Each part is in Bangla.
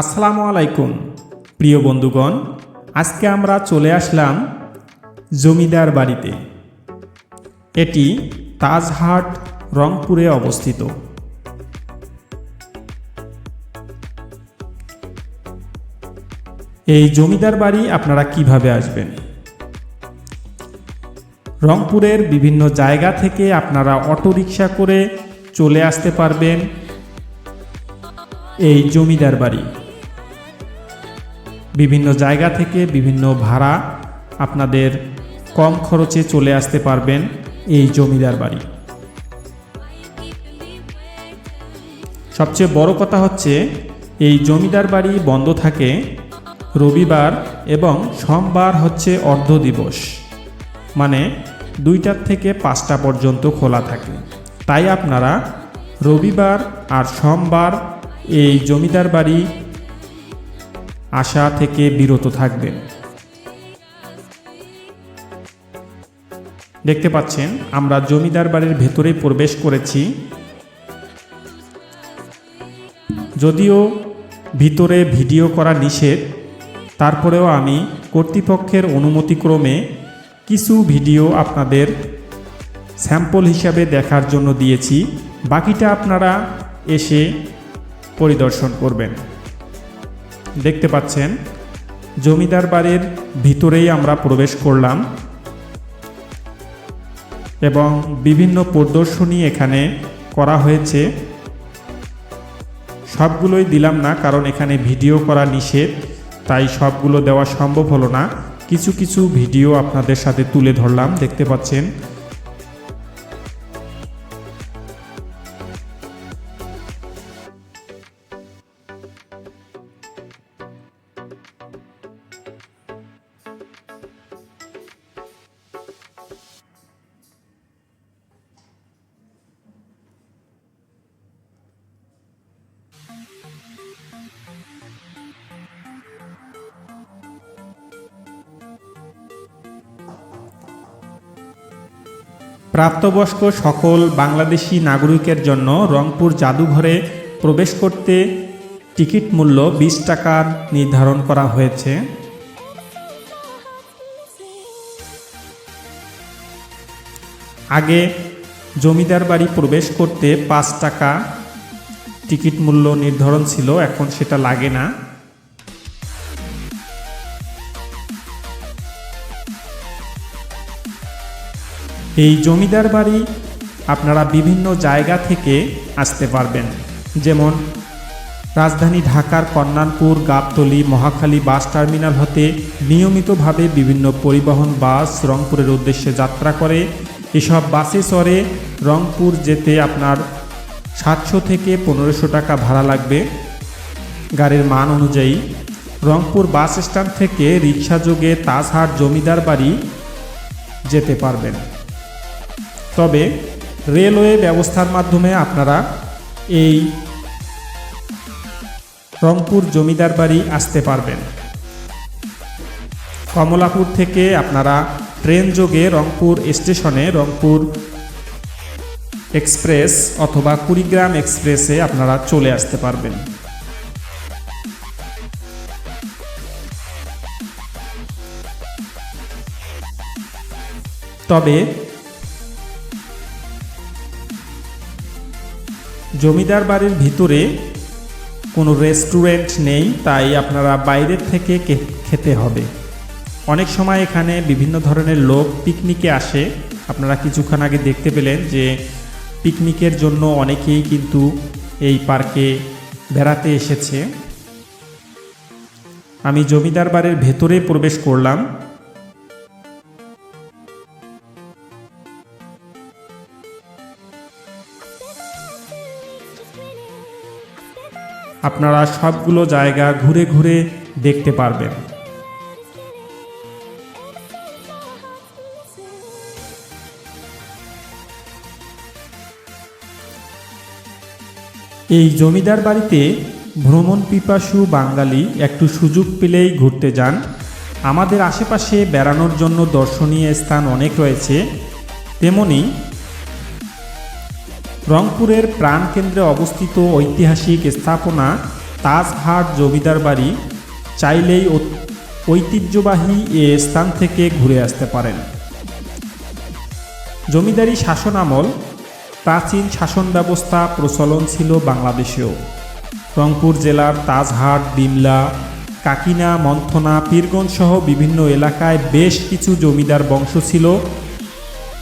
আসসালামু আলাইকুম, প্রিয় বন্ধুগণ। আজকে আমরা চলে আসলাম জমিদার বাড়িতে। এটি তাজহাট, রংপুরে অবস্থিত। এই জমিদার বাড়ি আপনারা কীভাবে আসবেন? রংপুরের বিভিন্ন জায়গা থেকে আপনারা অটোরিকশা করে চলে আসতে পারবেন এই জমিদার বাড়ি। বিভিন্ন জায়গা থেকে বিভিন্ন ভাড়া আপনাদের কম খরচে চলে আসতে পারবেন এই জমিদার বাড়ি। সবচেয়ে বড় কথা হচ্ছে, এই জমিদার বাড়ি বন্ধ থাকে রবিবার এবং সোমবার হচ্ছে অর্ধ দিবস। মানে দুইটার থেকে পাঁচটা পর্যন্ত খোলা থাকে। তাই আপনারা রবিবার আর সোমবার এই জমিদার বাড়ি আসা থেকে বিরত থাকবেন দেখতে পাচ্ছেন, আমরা জমিদার বাড়ির ভেতরে প্রবেশ করেছি। যদিও ভিতরে ভিডিও করা নিষেধ, তারপরেও আমি কর্তৃপক্ষের অনুমতিক্রমে কিছু ভিডিও আপনাদের স্যাম্পল হিসাবে দেখার জন্য দিয়েছি। বাকিটা আপনারা এসে পরিদর্শন করবেন। দেখতে পাচ্ছেন, জমিদার বাড়ির ভিতরেই আমরা প্রবেশ করলাম এবং বিভিন্ন প্রদর্শনী এখানে করা হয়েছে। সবগুলোই দিলাম না, কারণ এখানে ভিডিও করা নিষেধ, তাই সবগুলো দেওয়া সম্ভব হলো না। কিছু কিছু ভিডিও আপনাদের সাথে তুলে ধরলাম, দেখতে পাচ্ছেন। প্রাপ্তবয়স্ক সকল বাংলাদেশি নাগরিকের জন্য রংপুর জাদুঘরে প্রবেশ করতে টিকিট মূল্য বিশ টাকার নির্ধারণ করা হয়েছে। আগে জমিদার বাড়ি প্রবেশ করতে পাঁচ টাকা টিকিট মূল্য নির্ধারণ ছিল, এখন সেটা লাগে না। এই জমিদার বাড়ি আপনারা বিভিন্ন জায়গা থেকে আসতে পারবেন, যেমন রাজধানী ঢাকার কন্যানপুর, গাবতলী, মহাখালী বাস টার্মিনাল হতে নিয়মিতভাবে বিভিন্ন পরিবহন বাস রংপুরের উদ্দেশ্যে যাত্রা করে। এসব বাসে চড়ে রংপুর যেতে আপনার সাতশো থেকে পনেরোশো টাকা ভাড়া লাগবে। গাড়ির মান অনুযায়ী রংপুর বাস স্ট্যান্ড থেকে রিক্সা যোগে তাজহাট জমিদার বাড়ি যেতে পারবেন। তবে রেলওয়ে ব্যবস্থার মাধ্যমে আপনারা এই রংপুর জমিদার বাড়ি আসতে পারবেন। কমলাপুর থেকে আপনারা ট্রেন যোগে রংপুর স্টেশনে রংপুর এক্সপ্রেস অথবা কুড়িগ্রাম এক্সপ্রেসে আপনারা চলে আসতে পারবেন। তবে জমিদার বাড়ির ভিতরে কোনো রেস্টুরেন্ট নেই, তাই আপনারা বাইরের থেকে খেতে হবে। অনেক সময় এখানে বিভিন্ন ধরনের লোক পিকনিকে আসে। আপনারা কিছুক্ষণ আগে দেখতে পেলেন যে পিকনিকের জন্য অনেকেই কিন্তু এই পার্কে বেড়াতে এসেছে। আমি জমিদার বাড়ির ভেতরে প্রবেশ করলাম। আপনারা সবগুলো জায়গা ঘুরে ঘুরে দেখতে পারবেন। এই জমিদার বাড়িতে ভ্রমণ পিপাসু বাঙালি একটু সুযোগ পেলেই ঘুরতে যান। আমাদের আশেপাশে বেড়ানোর জন্য দর্শনীয় স্থান অনেক রয়েছে। তেমনি রংপুরের প্রাণকেন্দ্রে অবস্থিত ঐতিহাসিক স্থাপনা তাজহাট জমিদার বাড়ি চাইলেই ঐতিহ্যবাহী এ স্থান থেকে ঘুরে আসতে পারেন। জমিদারি শাসন আমল প্রাচীন শাসন ব্যবস্থা প্রচলন ছিল বাংলাদেশেও। রংপুর জেলার তাজহাট, ডিমলা, কাকিনা, মন্থনা, পীরগঞ্জ সহ বিভিন্ন এলাকায় বেশ কিছু জমিদার বংশ ছিল।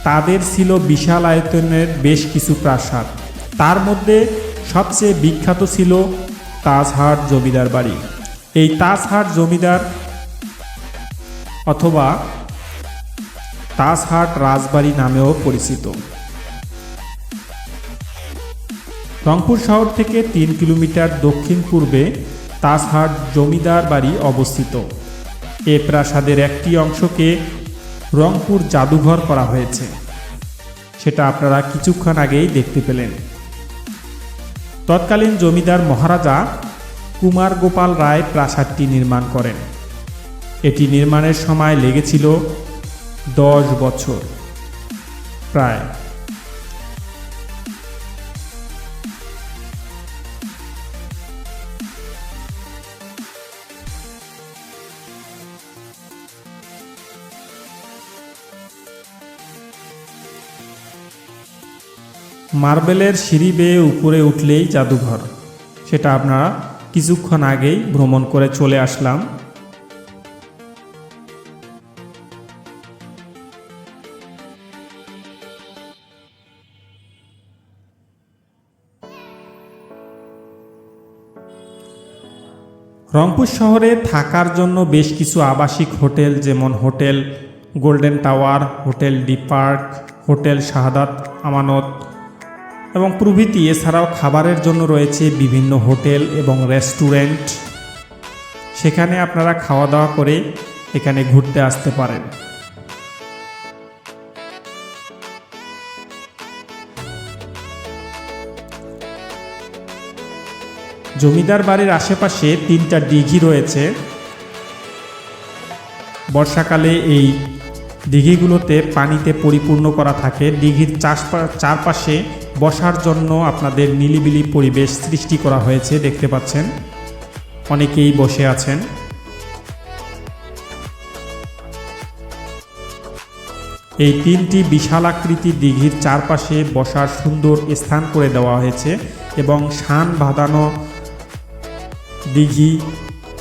তাদের ছিল বিশাল আয়তনের বেশ কিছু প্রাসাদ। তার মধ্যে সবচেয়ে বিখ্যাত ছিল তাজহাট জমিদার বাড়ি। এই তাজহাট জমিদার অথবা তাজহাট রাজবাড়ি নামেও পরিচিত। রংপুর শহর থেকে তিন কিলোমিটার দক্ষিণ পূর্বে তাজহাট জমিদার বাড়ি অবস্থিত। এ প্রাসাদের একটি অংশকে রংপুর জাদুঘর করা হয়েছে। সেটা আপনারা কিছুক্ষণ আগেই দেখতে পেলেন। তৎকালীন জমিদার মহারাজা কুমার গোপাল রায় প্রাসাদটি নির্মাণ করেন। এটি নির্মাণের সময় লেগেছিল দশ বছর। প্রায় মার্বেলের সিঁড়ি বেয়ে উপরে উঠলেই জাদুঘর। সেটা আপনারা কিছুক্ষণ আগেই ভ্রমণ করে চলে আসলাম। রংপুর শহরে থাকার জন্য বেশ কিছু আবাসিক হোটেল যেমন hotel golden tower, hotel the park, hotel Shahadat Amanat এবং প্রভৃতি, এছাড়াও খাবারের জন্য রয়েছে বিভিন্ন হোটেল এবং রেস্টুরেন্ট। সেখানে আপনারা খাওয়া দাওয়া করে এখানে ঘুরতে আসতে পারেন। জমিদার বাড়ির আশেপাশে তিনটা দিঘি রয়েছে। বর্ষাকালে এই দিঘিগুলোতে পানিতে পরিপূর্ণ করা থাকে। দিঘির চারপাশে বসার জন্য আপনাদের নিলিবিলি পরিবেশ সৃষ্টি করা হয়েছে, দেখতে পাচ্ছেন। অনেকেই বসে আছেন। এই তিনটি বিশাল আকৃতি দিঘির চারপাশে বসার সুন্দর স্থান করে দেওয়া হয়েছে এবং শান বাঁধানো দিঘি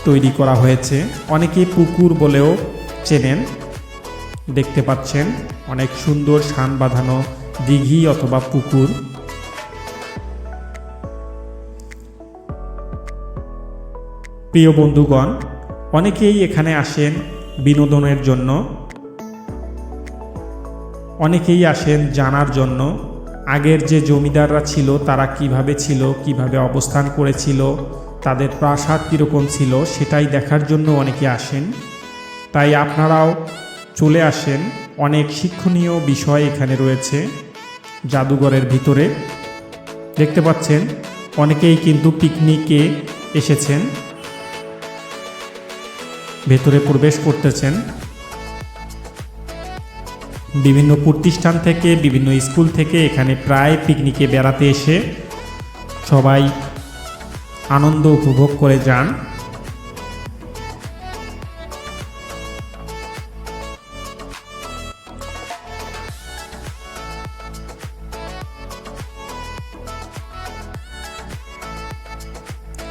তৈরি করা হয়েছে। অনেকে পুকুর বলেও চেনেন। দেখতে পাচ্ছেন, অনেক সুন্দর শান বাঁধানো দিঘি অথবা পুকুর। প্রিয় বন্ধুগণ, অনেকেই এখানে আসেন বিনোদনের জন্য। অনেকেই আসেন জানার জন্য। আগের যে জমিদাররা ছিল, তারা কীভাবে ছিল, কীভাবে অবস্থান করেছিল, তাদের প্রাসাদ কীরকম ছিল, সেটাই দেখার জন্য অনেকে আসেন। তাই আপনারাও চলে আসেন অনেক শিক্ষণীয় বিষয় এখানে রয়েছে জাদুঘরের ভিতরে। দেখতে পাচ্ছেন, অনেকেই কিন্তু পিকনিকে এসেছেন। ভেতরে প্রবেশ করতেছেন। বিভিন্ন প্রতিষ্ঠান থেকে, বিভিন্ন স্কুল থেকে এখানে প্রায় পিকনিকে বেড়াতে এসে সবাই আনন্দ উপভোগ করে যান।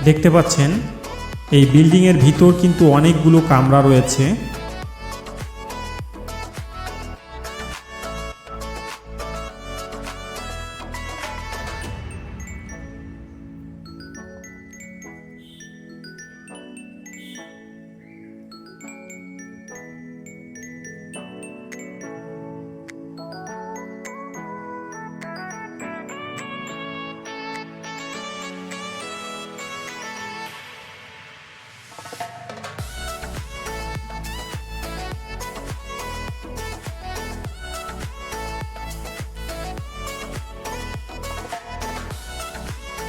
দেখতে পাচ্ছেন এই বিল্ডিংয়ের ভিতর কিন্তু অনেকগুলো কামরা রয়েছে।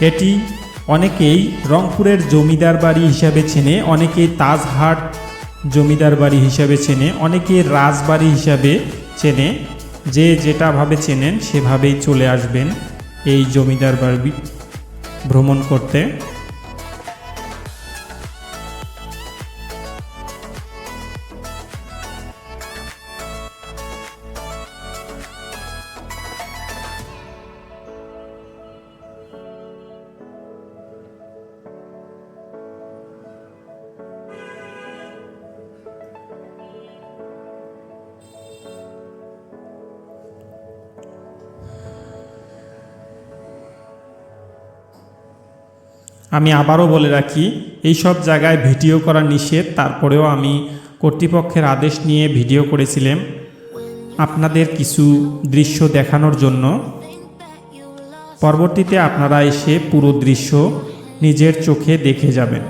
এটি অনেকেই রংপুরের জমিদার বাড়ি হিসাবে চেনে, অনেকে তাজহাট জমিদার বাড়ি হিসাবে চেনে, অনেকে রাজবাড়ি হিসাবে চেনে। যে যেটাভাবে চেনেন সেভাবেই চলে আসবেন এই জমিদার বাড়ি ভ্রমণ করতে। আমি আবারও বলে রাখি, এই সব জায়গায় ভিডিও করা নিষেধ, তারপরেও আমি কর্তৃপক্ষের আদেশ নিয়ে ভিডিও করেছিলাম আপনাদের কিছু দৃশ্য দেখানোর জন্য পরবর্তীতে আপনারা এসে পুরো দৃশ্য নিজের চোখে দেখে যাবেন.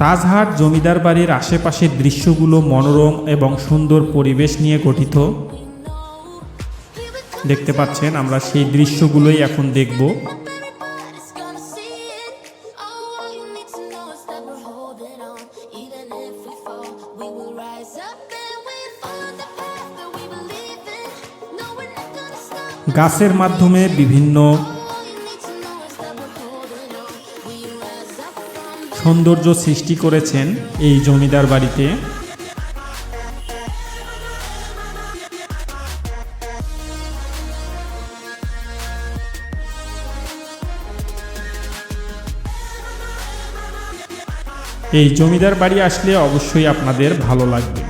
তাজহাট জমিদার বাড়ির আশেপাশের দৃশ্যগুলো মনোরম এবং সুন্দর পরিবেশ নিয়ে গঠিত. দেখতে পাচ্ছেন, আমরা সেই দৃশ্যগুলোই এখন দেখব। গাছের মাধ্যমে বিভিন্ন সৌন্দর্য সৃষ্টি করেছেন এই জমিদার বাড়িতে। Burdens, জমিদার বাড়ি আসলে অবশ্যই আপনাদের ভালো লাগবে।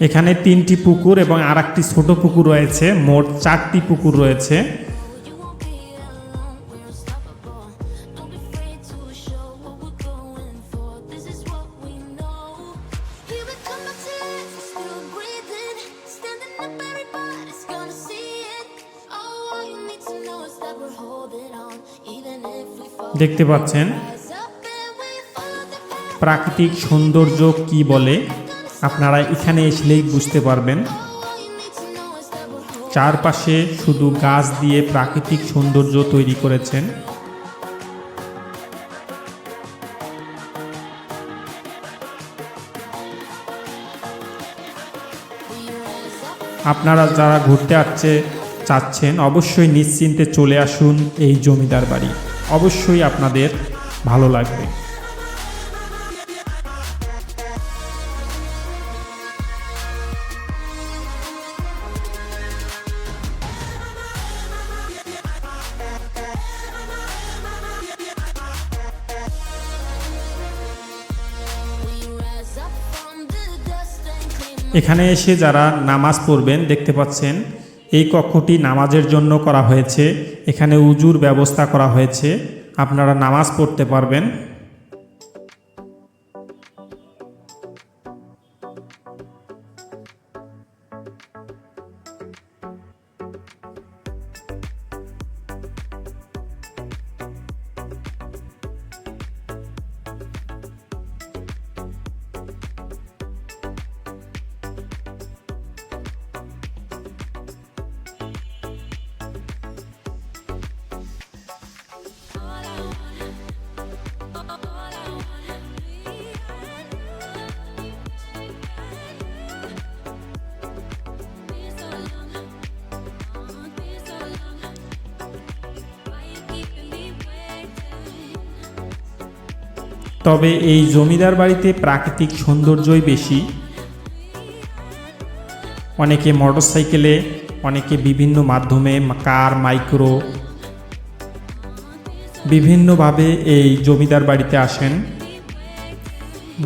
এখানে তিনটি পুকুর এবং আর একটি ছোট পুকুর রয়েছে। মোট চারটি পুকুর রয়েছে। দেখতে পাচ্ছেন. প্রাকৃতিক সৌন্দর্য কি বলে? আপনারা এখানে এসলেই বুঝতে পারবেন। চারপাশে শুধু গাছ দিয়ে প্রাকৃতিক সৌন্দর্য তৈরি করেছেন। আপনারা যারা ঘুরতে আসছে চাচ্ছেন, অবশ্যই নিশ্চিন্তে চলে আসুন এই জমিদার বাড়ি। অবশ্যই আপনাদের ভালো লাগবে। এখানে এসে যারা নামাজ পড়বেন দেখতে পাচ্ছেন এই কক্ষটি নামাজের জন্য করা হয়েছে। এখানে উজুর ব্যবস্থা করা হয়েছে। আপনারা নামাজ পড়তে পারবেন। তবে এই জমিদার বাড়িতে প্রাকৃতিক সৌন্দর্যই বেশি। অনেকে মোটরসাইকেলে, অনেকে বিভিন্ন মাধ্যমে কার, মাইক্রো বিভিন্নভাবে এই জমিদার বাড়িতে আসেন।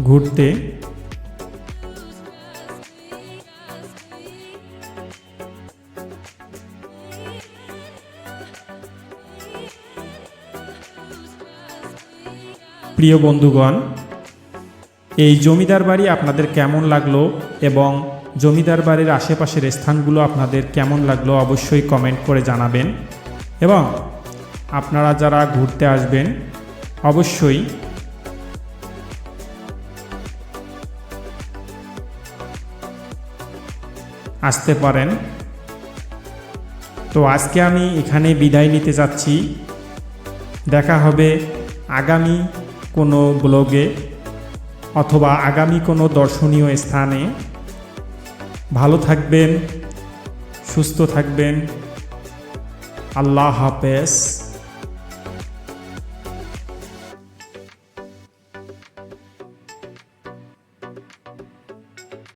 ঘুরতে। প্রিয় বন্ধুগণ, এই জমিদার বাড়ি আপনাদের কেমন লাগল এবং জমিদার বাড়ির আশেপাশের স্থানগুলো আপনাদের কেমন লাগল অবশ্যই কমেন্ট করে জানাবেন এবং আপনারা যারা ঘুরতে আসবেন, অবশ্যই আসতে পারেন। তো আজকে আমি এখানে বিদায় নিতে যাচ্ছি। দেখা হবে আগামী কোনো ব্লগে অথবা আগামী কোনো দর্শনীয় স্থানে। ভালো থাকবেন সুস্থ থাকবেন। আল্লাহ হাফেজ।